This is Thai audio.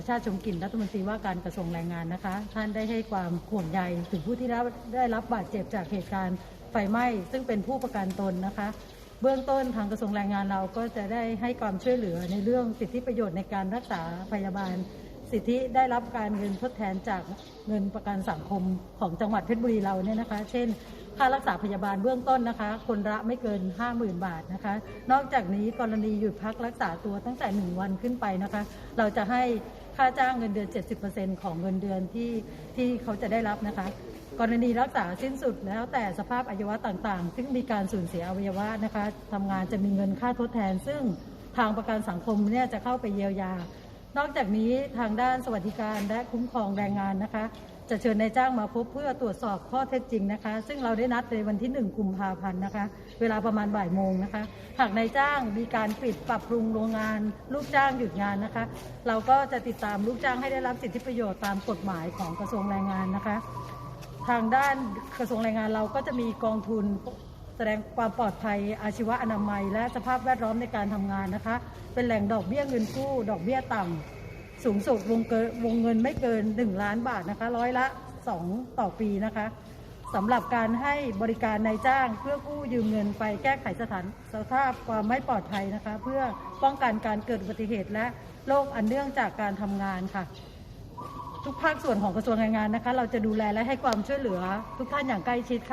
สุชาติชมกลิ่นรัฐมนตรีว่าการกระทรวงแรงงานนะคะ ท่านได้ให้ความห่วงใยถึงผู้ที่ได้ได้รับบาดเจ็บจากเหตุการณ์ไฟไหม้ซึ่งเป็นผู้ประกันตนนะคะ เบื้องต้นทางกระทรวงแรงงานเราก็จะได้ให้ความช่วยเหลือในเรื่องสิทธิประโยชน์ในการรักษาพยาบาล สิทธิได้รับการเงินทดแทนจากเงินประกันสังคมของจังหวัดเพชรบุรีเราเนี่ยนะคะ เช่นค่ารักษาพยาบาลเบื้องต้นนะคะ คนละไม่เกิน 50,000 บาทนะคะ นอกจากนี้กรณีหยุดพักรักษาตัวตั้งแต่ 1 วันขึ้นไปนะคะ เราจะให้ ค่าจ้างเงินเดือน 70%ของเงินเดือนที่ที่เขาจะได้รับนะคะ กรณีรักษาสิ้นสุดแล้วแต่สภาพอวัยวะต่างๆ ซึ่งมีการสูญเสียอวัยวะนะคะทำงานจะมีเงินค่าทดแทน ซึ่งทางประกันสังคมเนี่ยจะเข้าไปเยียวยา นอกจากนี้ทางด้านสวัสดิการและคุ้มครองแรงงานนะคะ จะเชิญนายจ้างมาพบเพื่อตรวจสอบข้อเท็จจริงนะคะ ซึ่งเราได้นัดในวันที่ 1 กุมภาพันธ์นะคะ เวลาประมาณบ่ายโมงนะคะ หากนายจ้างมีการปิดปรับปรุงโรงงาน ลูกจ้างหยุดงานนะคะ เราก็จะติดตามลูกจ้างให้ได้รับสิทธิประโยชน์ตามกฎหมายของกระทรวงแรงงานนะคะ ทางด้านกระทรวงแรงงานเราก็จะมีกองทุนแสดงความปลอดภัยอาชีวะอนามัย และสภาพแวดล้อมในการทำงานนะคะ เป็นแหล่งดอกเบี้ยเงินกู้ ดอกเบี้ยต่ำ สูงสุดวงเกินวงเงินไม่เกิน 1 ล้านบาทนะคะ ร้อยละ 2 ต่อปีนะคะสำหรับการให้บริการนายจ้าง เพื่อกู้ยืมเงินไปแก้ไขสถานสภาพความไม่ปลอดภัยนะคะ เพื่อป้องกันการเกิดอุบัติเหตุและโรคอันเนื่องจากการทำงานค่ะ ทุกภาคส่วนของกระทรวงแรงงานนะคะ เราจะดูแลและให้ความช่วยเหลือทุกท่านอย่างใกล้ชิดค่ะ